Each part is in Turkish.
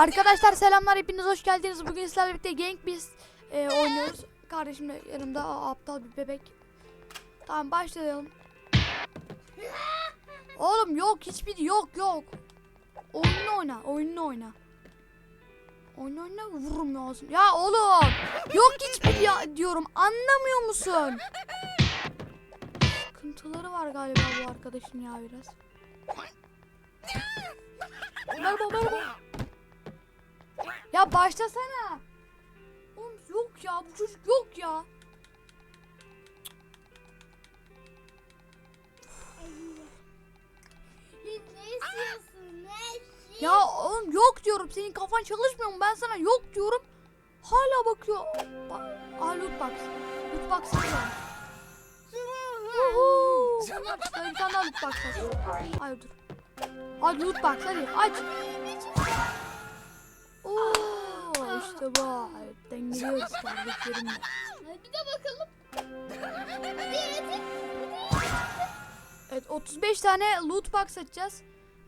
Arkadaşlar selamlar hepiniz hoş geldiniz. Bugün sizlerle birlikte Gang Beasts e, oynuyoruz. Kardeşim de yanımda Aa, aptal bir bebek. Tamam başlayalım. Oğlum yok hiçbir yok yok. Oyununu oyna oyununu oyna. Oyunu oyna vururum lazım. Ya oğlum yok hiçbir ya diyorum anlamıyor musun? Sıkıntıları var galiba bu arkadaşın ya biraz. Merhaba merhaba. Ya başlasana. Oğlum yok ya bu çocuk yok ya. Ya oğlum yok diyorum senin kafan çalışmıyor mu ben sana yok diyorum. Hala bakıyor. Ba Aa loot box. Loot box var. Yuhuu. Şöyle bir tane daha loot box aç. Hayır dur. Hadi loot box hadi aç. İşte bu. Dengeliyoruz kardeşlerimle. Bir de bakalım. Evet 35 tane loot box açacağız.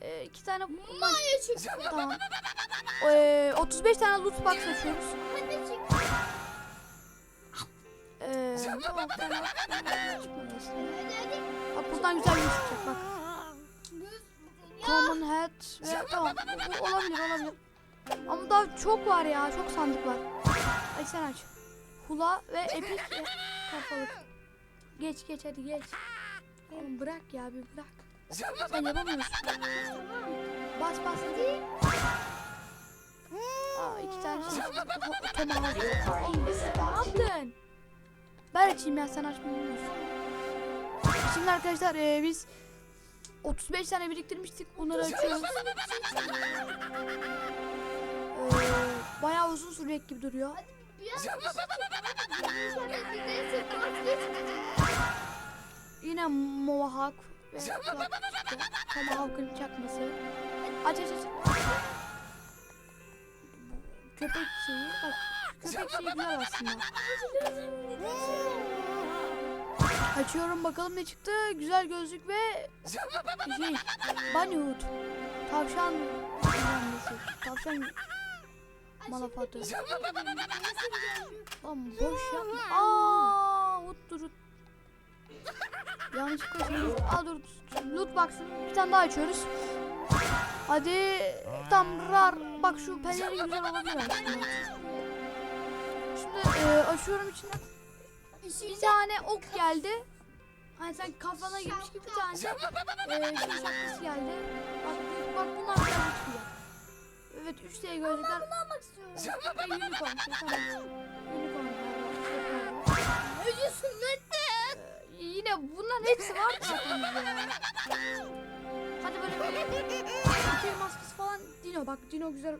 Ee, iki tane Maya çıktı. tamam. Ee, 35 tane loot box açıyoruz. Hadi çık. Ee, tamam tamam. Bak buradan güzel bir şey çıkacak bak. Common hat ve tamam bu, bu olabilir olabilir. Ama daha çok var ya çok sandık var. Aç sen aç. Hula ve epic ve kafalık. Geç geç hadi geç. Oğlum bırak ya bir bırak. Sen yapamıyorsun. Bas bas hadi. Aa iki tane şey. Hadi. Oğlum ne yaptın? Ben açayım ya sen açmayı bilmiyorsun. Şimdi arkadaşlar e, biz 35 tane biriktirmiştik. Bunları açıyoruz. Ee, bayağı uzun sürecek gibi duruyor. Yine Mohawk ve. Tomahawk'ın çakması. Aç aç aç. Köpek şeyi. Köpek şeyi güzel aslında. Açıyorum bakalım ne çıktı. Güzel gözlük ve şey bunny hood. Tavşan. Tavşan malafatı. Oğlum boş yapma. Aa, dur. hut. Yanlışlıkla şey. Aa dur. Loot box'ı bir tane daha açıyoruz. Hadi tam rar. Bak şu pelerin güzel olabilir aslında. Şimdi e, açıyorum içinden. Bir tane ok geldi. Hani sen kafana girmiş gibi bir tane e, şey şapkası geldi. Bak, bak bunlar çıkıyor. Evet 3 diye gözlükler. Almak istiyorum. Ve unicorn. Tamam. Unicorn. Önce sünnette. Ee, yine bunların hepsi var zaten bizde. Hadi böyle bir şey maskesi falan Dino bak Dino güzel.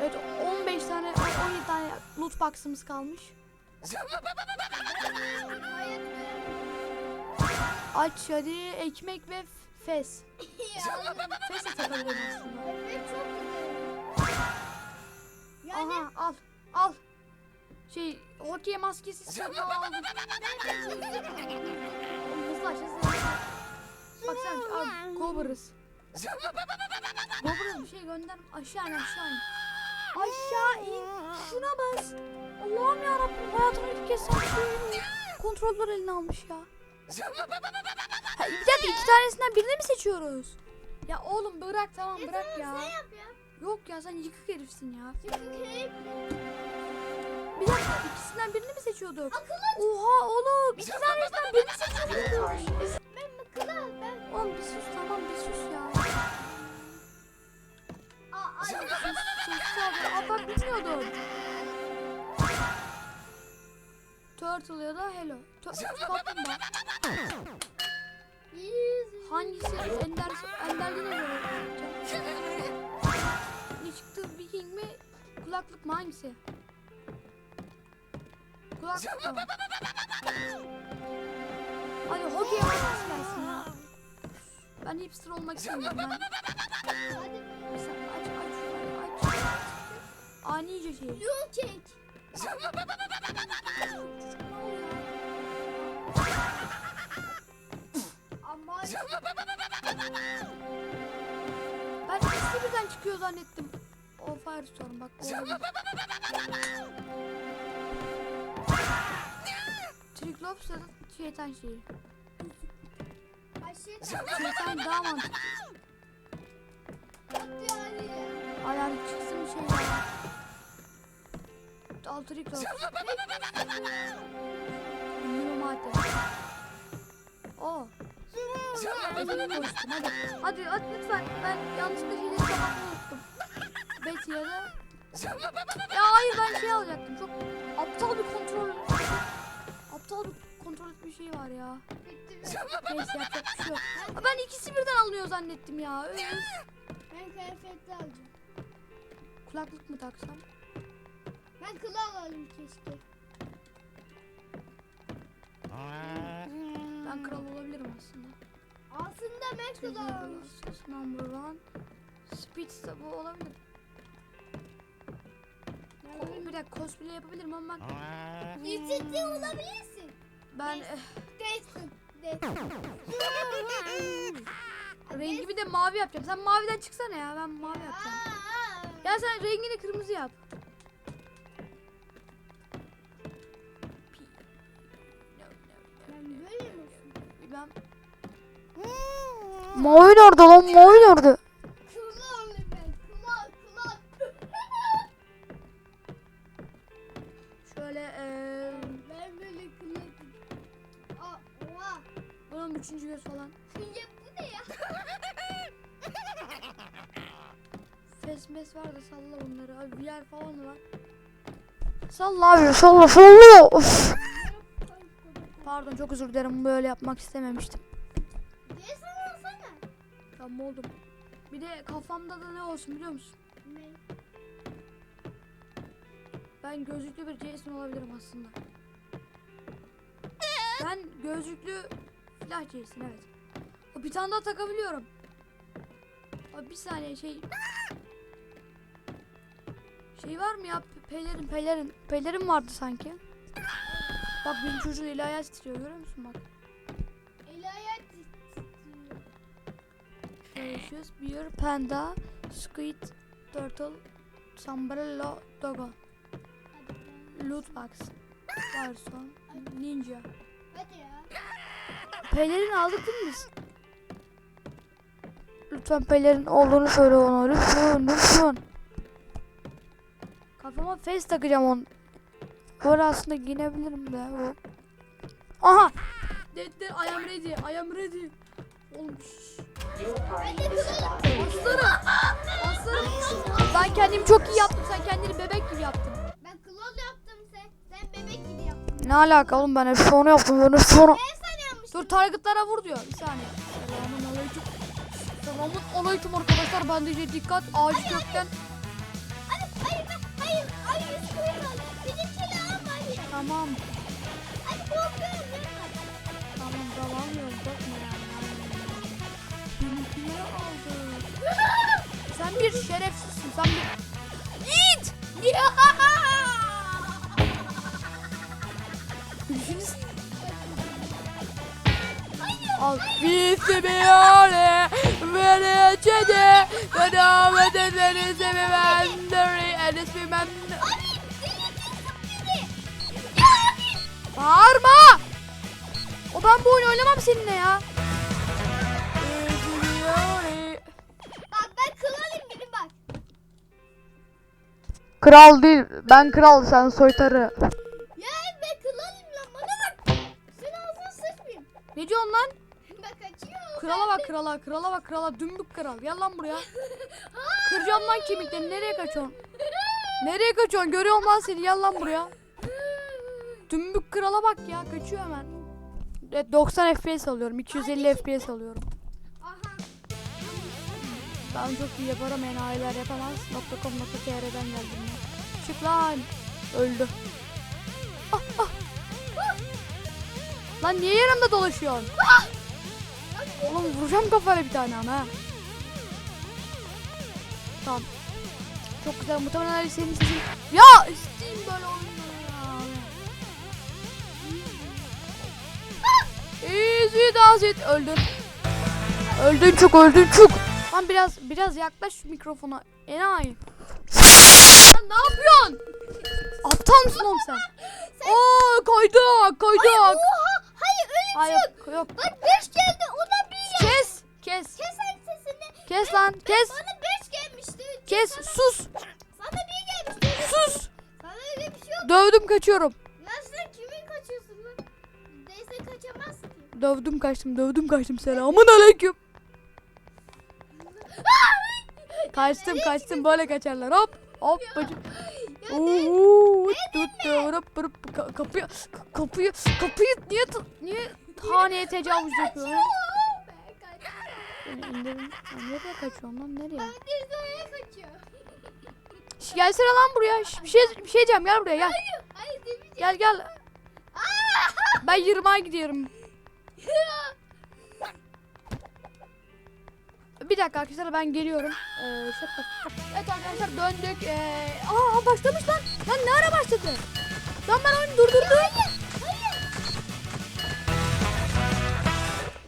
Evet 15 tane 17 tane loot box'ımız kalmış. Aç hadi ekmek ve fes. Ya. Fes de takabilirim aslında. Evet çok güzel. Yani Aha al al. Şey hokey maskesi sana aldım. Hızlı aç hızlı aç. Bak sen al Cobras. Cobras bir şey gönder aşağı in aşağı in. Aşağı in. Şuna bas. Allah'ım yarabbim hayatımda ilk kez sen kontroller eline almış ya. Ha, bir dakika iki tanesinden birini mi seçiyoruz? Ya oğlum bırak tamam bırak ya. sen yap ya. Yok ya sen yıkık herifsin ya. Çünkü hep Bir dakika ikisinden birini mi seçiyorduk? akıllı. Oha oğlum iki tanesinden birini seçiyorduk. Ben akıllı. Ben. Oğlum bir sus tamam bir sus ya. Aa, ay. Sus sus abi. Aa bak bilmiyordum. Turtle ya da Hello. Kaplumbağa. Hangisi ender göre yapacağım. Ne çıktı Viking mi? Kulaklık mı hangisi? Kulaklık tamam. Hadi hokey maskesi gelsin ya. Ben hipster olmak istemiyorum ben. Hadi. Bir saniye, aç aç aç. Anice şey. Yol çek. Ben ikisi çıkıyor zannettim. O Firestorm bak. Triklops ya da şeytan şeyi. Şeytan daha mantıklı. Alarm çıksın bir şey. Al Triklops. Ünlü madde. O. Epic koştum hadi. Hadi hadi lütfen. Ben yanlışlıkla şeyleri kapatmayı unuttum. Betty ya da... Ya hayır ben şey alacaktım. Çok aptal bir kontrol. Aptal bir kontrol etme şey var ya. Neyse yapacak bir şey yok. Ben ikisi birden alınıyor zannettim ya. Öf. Ben kıyafetli alacağım. Kulaklık mı taksam? Ben kulağı alayım keşke. Ben kral olabilirim aslında. Aslında ben. Sus number one. Speed bu olabilir. O, bir dakika cosplay yapabilirim ama Yüksekte olabilirsin. ben Değilsin. Değilsin. rengimi de mavi yapacağım. Sen maviden çıksana ya. Ben mavi yapacağım. Ya sen rengini kırmızı yap. Mavi nerede lan? Mavi nerede? Şöyle eee Ben böyle oha. bunun üçüncü göz falan. Ya bu ne ya? Fesmes var da salla bunları. Abi VR falan var. Salla abi salla salla. Of. Pardon çok özür dilerim böyle yapmak istememiştim. Tamam oldum. Bir de kafamda da ne olsun biliyor musun? Ne? Ben gözlüklü bir Jason olabilirim aslında. Ben gözlüklü silah Jason evet. O bir tane daha takabiliyorum. Abi bir saniye şey... Şey var mı ya? Pelerin, pelerin. Pelerin vardı sanki. Bak benim çocuğun eli ayağı titriyor görüyor musun bak. Delicious, Beer, Panda, Squid, Turtle, Sombrero, Dogo. Loot Box, Firestorm, Ninja. Pelerin aldık değil mi biz? Lütfen pelerin olduğunu söyle ona. Lütfen, lütfen. Kafama face takacağım onu. Böyle aslında giyinebilirim de. O. Aha! Dedi, I am ready, I am ready. Oğlum Aslanım. Aslanım. Ben kendimi çok iyi yaptım. Sen kendini bebek gibi yaptın. Ben kulağı yaptım sen. Sen bebek gibi yaptın. Ne alaka oğlum ben hep onu yaptım. Ben hep onu. Ben sana yapmıştım. Dur targetlara vur diyor. Bir saniye. Selamun aleyküm. Selamun aleyküm arkadaşlar. Ben de dikkat. Ağaç kökten. Hadi hayır ben hayır. Hayır. Benimkiyle alma hayır. Tamam. Hadi korkuyorum. Tamam dalamıyorum. Bakma yani. Bir şerefsizsin. Sen bir... Ya. Gülüşünüz. Al. Bismillah ve çede ederiz ve ben deri edis bilmem. Bağırma! O ben bu oyunu oynamam seninle ya. Kral değil. Ben kral sen soytarı. Ya ben kralım lan bana bak. Sen ağzına sıçmayayım. Ne diyorsun lan? Bak açıyor. Krala bak krala, krala bak krala, dümbük kral. Gel lan buraya. Kıracağım lan kemiklerini. Nereye kaçıyorsun? Nereye kaçıyorsun? Görüyorum lan seni. Gel lan buraya. Dümbük krala bak ya. Kaçıyor hemen. Evet, 90 FPS alıyorum. 250 FPS alıyorum. Aha. Ben çok iyi yaparım. Enayiler yapamaz. .com.tr'den geldim ya. Çık lan. Öldü. Ah, ah. Lan niye yanımda dolaşıyorsun? Oğlum vuracağım kafayla bir tane ama. Tamam. Çok güzel. Muhtemelen Ali senin sesin. Ya isteyeyim böyle oyunları ya. Easy does it. Öldün. Öldün çok öldün çok. Lan biraz biraz yaklaş şu mikrofona. Enayi. Lan ne yapıyorsun? Aptal mısın oğlum sen? Oo kaydık kaydık. Oha! Hayır öyle Hayır yok, yok. Bak 5 geldi ona bir ya. Kes kes Kes sen sesini. kes lan kes Bana 5 gelmişti. kes sus Sana bir gelmişti. sus. Sana öyle bir şey yok. Dövdüm kaçıyorum. Lan sen kimin kaçıyorsun lan? Neyse. Dövdüm kaçtım dövdüm kaçtım selamun aleyküm. Kaçtım kaçtım böyle kaçarlar hop hop bacım. Uuu tut tut tut Ka- kapıyı ka- kapıyı kapıyı niye niye haneye tecavüz yapıyor? indirin. Nereye kaçıyorum lan nereye? Ben Dizo'ya kaçıyorum. Şş, gelsene lan buraya. Şş, bir şey bir şey diyeceğim gel buraya gel. Hayır. Hayır. Gel gel. Ben yırmağa gidiyorum. Bir dakika arkadaşlar ben geliyorum. Ee, şaka. Evet arkadaşlar döndük. Ee, aa başlamış lan. Lan ne ara başladı? Lan ben oyunu durdurdum. Hayır. Hayır.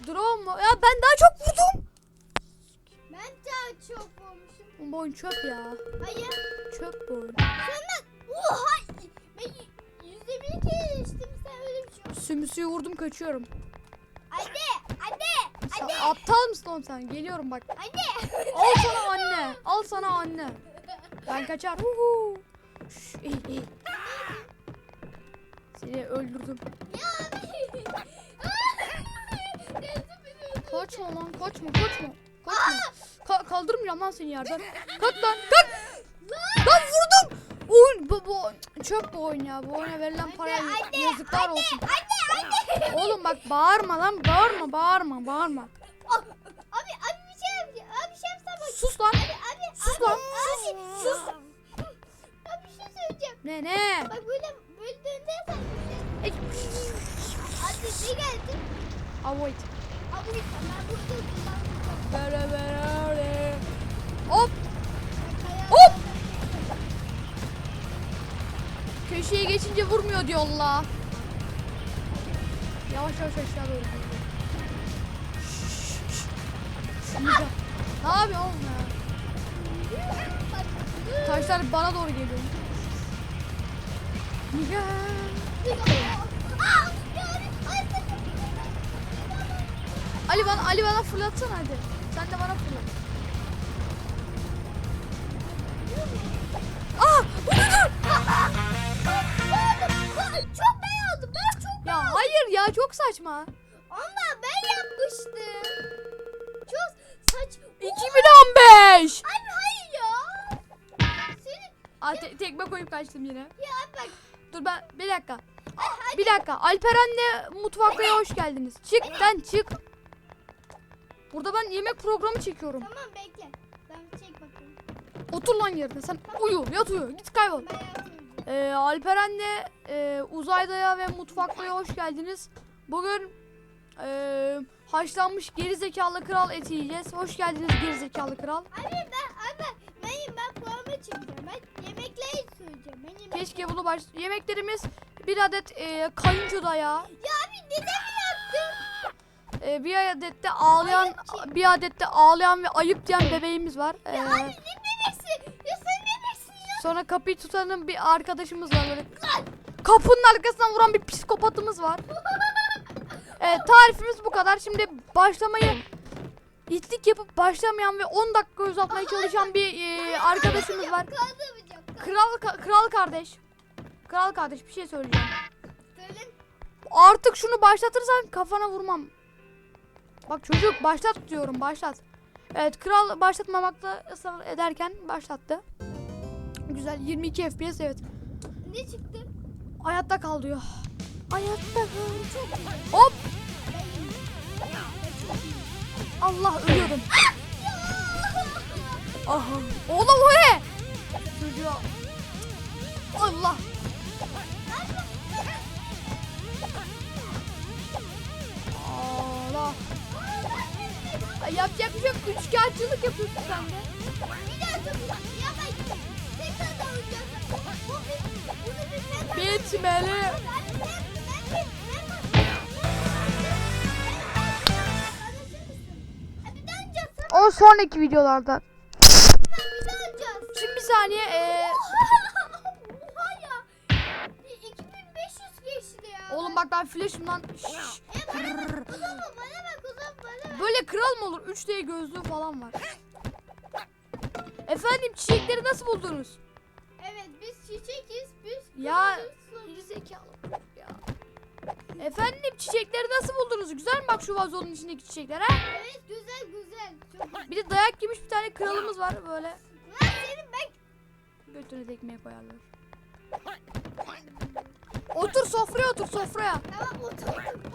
Drone mu? Ya ben daha çok vurdum. Ben daha çok olmuşum. Bu oyun çöp ya. Hayır. Çöp bu oyun. Senden. Oha. Ben yüzde bir kere geçtim. Sen öyle bir şey. Sümsüyü vurdum kaçıyorum. Anne. aptal mısın oğlum sen? Geliyorum bak. Anne. Al sana anne. Al sana anne. Ben kaçar. Huhu. Şş, iyi iyi. Seni öldürdüm. Ya. Kaçma lan kaçma kaçma. Kaçma. Ka- kaldırmayacağım lan seni yerden. Kalk lan kalk. Lan vurdum. Oyun bu, bu çöp bu oyun ya. Bu oyuna verilen paraya yazıklar olsun. Anne. Oğlum bak bağırma lan bağırma bağırma bağırma. Abi abi bir şey yapacağım. Abi bir şey yapsam bak. Sus lan. Abi Sus abi, lan, Abi, sus, sus. Abi bir şey söyleyeceğim. Ne ne? Bak böyle böyle döndürsen. Ey, Abi ne geldi? Avoid. Abi ben burada. Böyle böyle. Hop Hop. Köşeye geçince vurmuyor diyorlar. Yavaş yavaş aşağı doğru. Güzel. Ne yapıyorsun oğlum ya? Taşlar bana doğru geliyor. Ya. Ali bana Ali bana fırlatsana hadi. Sen de bana fırlat. Ah! Dur dur! Çok ya çok saçma. Ama ben yapmıştım. Çok saç. 2015. Abi hayır ya. Senin Aa, te- tekme koyup kaçtım yine. ya bak. Dur ben bir dakika. Aa, bir dakika. Alperen'le mutfakaya hoş geldiniz. Çık lan çık. Burada ben yemek programı çekiyorum. Tamam bekle. Ben çek bakayım. Otur lan yerine. Sen uyu, yat uyu. Git kaybol. Ben. Ee, Alperen'le e, uzaydaya ve mutfakaya hoş geldiniz. Bugün e, haşlanmış geri zekalı kral eti yiyeceğiz. Hoş geldiniz geri zekalı kral. Abi ben abi ben ben programa çıkacağım. Ben yemekleri söyleyeceğim. Ben yemek... Keşke bunu baş... Yemeklerimiz bir adet e, kayınço dayağı. Ya abi neden yaptın? e, bir adet de ağlayan Ayıp bir adet de ağlayan ve ayıp diyen bebeğimiz var. E, Ya abi ne sonra kapıyı tutanın bir arkadaşımız var böyle. Kapının arkasından vuran bir psikopatımız var. Evet tarifimiz bu kadar. Şimdi başlamayı itlik yapıp başlamayan ve 10 dakika uzatmaya çalışan bir e, arkadaşımız var. Kral ka- kral kardeş. Kral kardeş bir şey söyleyeceğim. Söyle. Artık şunu başlatırsan kafana vurmam. Bak çocuk başlat diyorum başlat. Evet kral başlatmamakta ısrar ederken başlattı. Güzel 22 FPS evet. Ne çıktı? Hayatta kal diyor. Hayatta kal. Hop Allah ölüyordum. Aha. Oğlum o ne? Çocuğa. Allah. Allah. Ay, yapacak bir şey yok. Üçkağıtçılık yapıyorsun sen de. Bir dakika. Ya Bitmeli. O sonraki videolarda. Şimdi bir saniye. Ee, Oha ya. 2500 geçti ya. oğlum bak ben flash'ımdan böyle kral mı olur? 3D gözlüğü falan var. Efendim çiçekleri nasıl buldunuz? Çiçekiz biz. Ya kızılız. gerizekalı ya. Efendim çiçekleri nasıl buldunuz? Güzel mi bak şu vazonun içindeki çiçekler ha? Evet güzel güzel. Çok Bir de dayak yemiş bir tane kralımız var böyle. Lan senin ben. Götüne tekmeye koyarlar. Otur sofraya otur sofraya. Tamam otur.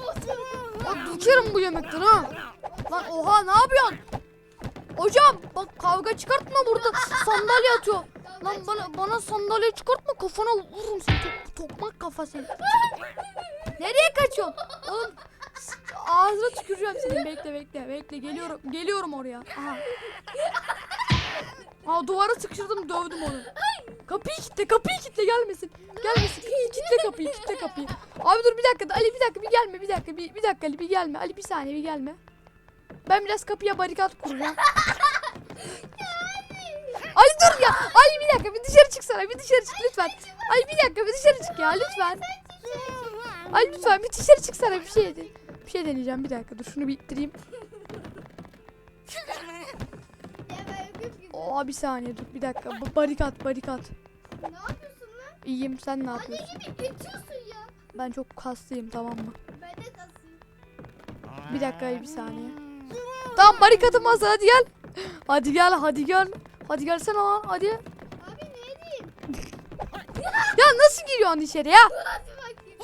Otur. Bak dökerim bu yemekten ha. Lan oha ne yapıyorsun? Hocam bak kavga çıkartma burada sandalye atıyor. Lan bana bana sandalye çıkartma kafana vururum seni tok, tokmak kafa seni. Nereye kaçıyorsun? Oğlum ağzına tüküreceğim senin bekle bekle bekle geliyorum geliyorum oraya. Aha. Aa duvara sıkıştırdım dövdüm onu. Kapıyı kilitle kapıyı kilitle gelmesin. Gelmesin kilitle kapıyı kilitle kapıyı. Abi dur bir dakika Ali bir dakika bir gelme bir dakika bir, bir dakika Ali bir gelme. Ali bir saniye bir gelme. Ben biraz kapıya barikat kuracağım. Dur ya. Ali bir dakika bir dışarı çıksana bir dışarı çık lütfen. Ali bir dakika bir dışarı çık ya lütfen. Ali lütfen bir dışarı çıksana bir şey de. Bir şey deneyeceğim bir dakika dur şunu bir ittireyim. Oha bir saniye dur bir dakika. Bu barikat barikat. Ne yapıyorsun lan? İyiyim sen ne Anne yapıyorsun? gibi geçiyorsun ya. Ben çok kaslıyım tamam mı? Ben de kasayım. Bir dakika bir saniye. Tamam barikatım hazır hadi gel. Hadi gel hadi gel. Hadi gelsene lan hadi. Abi ne diyeyim? Ya nasıl giriyorsun içeri ya?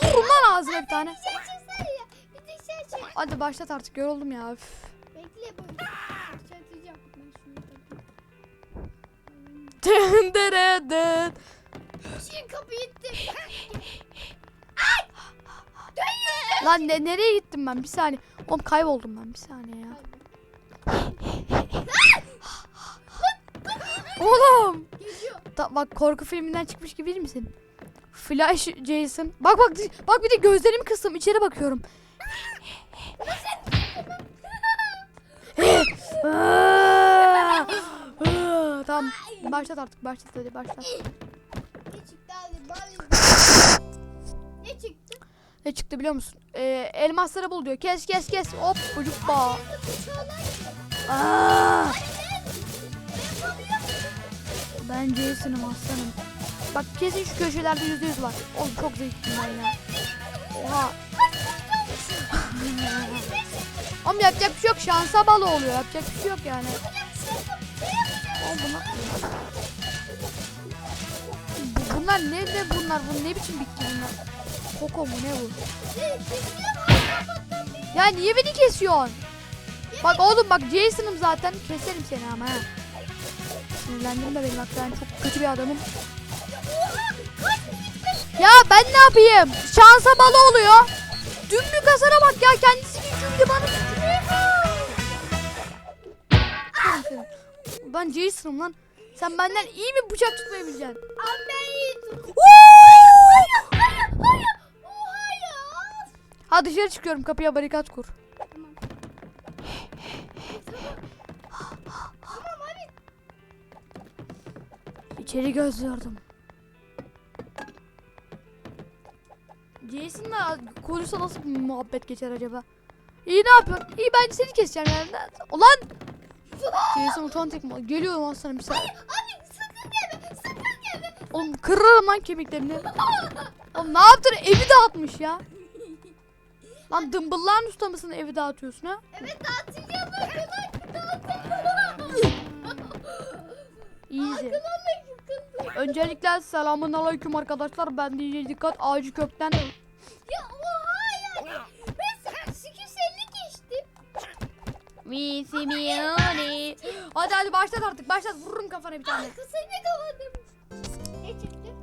Vururum lan ağzına bir tane. Dışarı çıksana ya. Bir dışarı çık. Hadi başlat artık yoruldum ya. Üf. Bekle bu. Çatacağım. Şimdi kapıyı ittim. Lan ne, nereye gittim ben bir saniye. Oğlum kayboldum ben bir saniye ya. Oğlum. Geliyor. Ta- bak korku filminden çıkmış gibi değil misin? Flash Jason. Bak bak bak bir de gözlerimi kıstım içeri bakıyorum. Tamam başlat artık başlat hadi başlat. Ne çıktı abi? Bari. Ne çıktı? Ne çıktı biliyor musun? Ee, elmasları bul diyor. Kes kes kes. Hop çocuk bağ. Aa! Ben Jason'ım aslanım. Bak kesin şu köşelerde yüzde yüz var. Oğlum çok zevkliyim ben ya. Oha. Oğlum yapacak bir şey yok. Şansa bağlı oluyor. Yapacak bir şey yok yani. Oğlum bunlar... Bu- Bunlar ne ne bunlar? Bu ne biçim bitki bunlar? Koko mu ne bu? Ya niye beni kesiyorsun? Bak oğlum bak Jason'ım zaten. Keserim seni ama ha. Sinirlendirme beni bak ben çok kötü bir adamım. Ya ben ne yapayım? Şansa balı oluyor. Dümbük hasara bak ya kendisi güçlüydü bana güçlüydü. Ben Jason'ım lan. Sen benden iyi mi bıçak tutmayı bileceksin? Abi ben iyi tut. Woo! Hayır hayır. Oha ya. Ha dışarı çıkıyorum kapıya barikat kur. İçeri gözlüyordum. Jason'la konuşsa nasıl bir muhabbet geçer acaba? İyi ne yapıyorsun? İyi ben seni keseceğim yani. Ulan! Jason otantik mi? Geliyorum aslanım bir saniye. Abi sakın gelme. Sakın gelme. Oğlum kırarım lan kemiklerini. Oğlum ne yaptın? Evi dağıtmış ya. Lan dımbıllağın usta mısın evi dağıtıyorsun ha? Evet dağıtacağım. Dağıtacağım. Easy. Öncelikle selamun aleyküm arkadaşlar. Ben DJ Dikkat Ağacı Kökten. Ya oha ya. Ben 850 geçtim. Hadi hadi başlat artık başlat vururum kafana bir tane. Kısayı kapadım. Ne?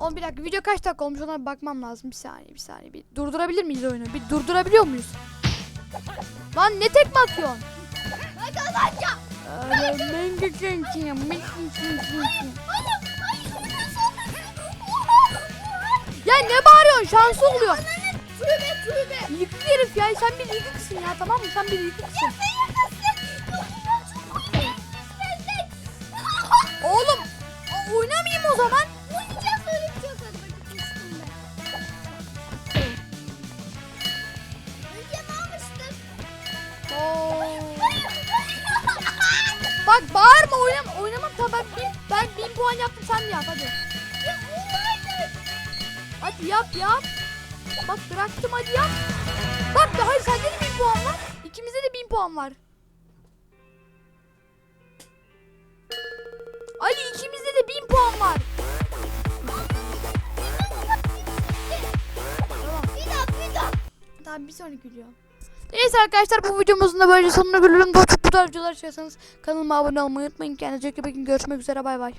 Oğlum bir dakika video kaç dakika olmuş ona bir bakmam lazım. Bir saniye bir saniye. Bir durdurabilir miyiz oyunu? Bir durdurabiliyor muyuz? Lan ne tekme atıyorsun? Ya, ben- Hayır. Hayır. Ya ne bağırıyorsun? Şansı oluyor. Tövbe tövbe. Yıkık herif ya. Sen bir yıkıksın ya tamam mı? Sen bir yıkıksın. Oğlum oynamayayım o zaman. Oynayacağız. Bak bağırma oynam oynamam tamam ben bin, ben bin puan yaptım sen mi yap hadi. Yap yap. Bak bıraktım hadi yap. Bak hayır sende de bin puan var. İkimizde de bin puan var. Ali ikimizde de bin puan var. Tamam. Bir daha bir daha. Tamam bir sonraki video. Neyse arkadaşlar bu videomuzun da böyle sonuna çok bu tarz videolar istiyorsanız kanalıma abone olmayı unutmayın. Kendinize iyi bakın. Görüşmek üzere bay bay.